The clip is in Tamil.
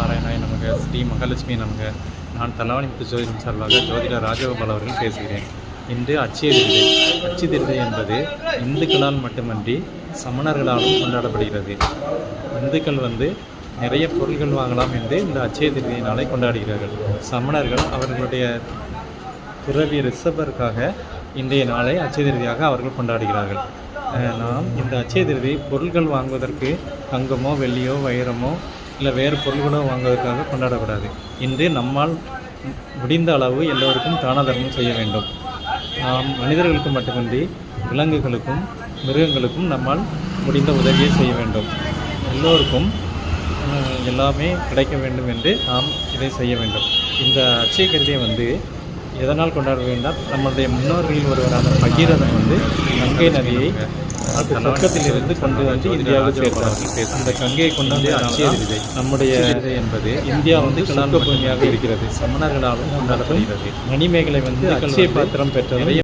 நாராயணாய் நமக ஸ்ரீ மகாலட்சுமி நமக. நான் தலவாணி முத்து ஜோதிடம் சார்பாக ஜோதிடர் ராஜகோபால் அவர்கள் பேசுகிறேன். இன்று அச்சய திருதை அச்சு திருதை என்பது இந்துக்களால் மட்டுமன்றி சமணர்களாலும் கொண்டாடப்படுகிறது. இந்துக்கள் வந்து நிறைய பொருட்கள் வாங்கலாம் என்று இந்த அச்சய திருதியை நாளை கொண்டாடுகிறார்கள். சமணர்கள் அவர்களுடைய துறவி ரிஷபருக்காக இன்றைய நாளை அச்சய திருதியாக அவர்கள் கொண்டாடுகிறார்கள். நாம் இந்த அச்சய திருதி பொருட்கள் வாங்குவதற்கு தங்கமோ வெள்ளியோ வைரமோ இல்லை வேறு பொருள்களோ வாங்குவதற்காக கொண்டாடக்கூடாது இன்று நம்மால் முடிந்த அளவு எல்லோருக்கும் தான தர்மம் செய்ய வேண்டும். நாம் மனிதர்களுக்கு மட்டுமின்றி விலங்குகளுக்கும் மிருகங்களுக்கும் நம்மால் முடிந்த உதவியை செய்ய வேண்டும். எல்லோருக்கும் எல்லாமே கிடைக்க வேண்டும் என்று நாம் இதை செய்ய வேண்டும். இந்த அச்சய கருதியை வந்து எதனால் கொண்டாட வேண்டாம்? நம்மளுடைய முன்னோர்களில் ஒருவரான பகீரதன் வந்து கங்கை நதியை அது சொர்க்கத்திலிருந்து கொண்டு வந்து இந்தியாவுக்கு சேர்த்தார் அந்த கங்கையை கொண்டு வந்து அச்சய திருதை நம்முடைய திருதை என்பது இந்தியா வந்து சொர்க்க பூமியாக இருக்கிறது. சமணர்களாலும் கொண்டாடப்படுகிறது மணிமேகலை வந்து அச்சய பாத்திரம் பெற்ற நிறைய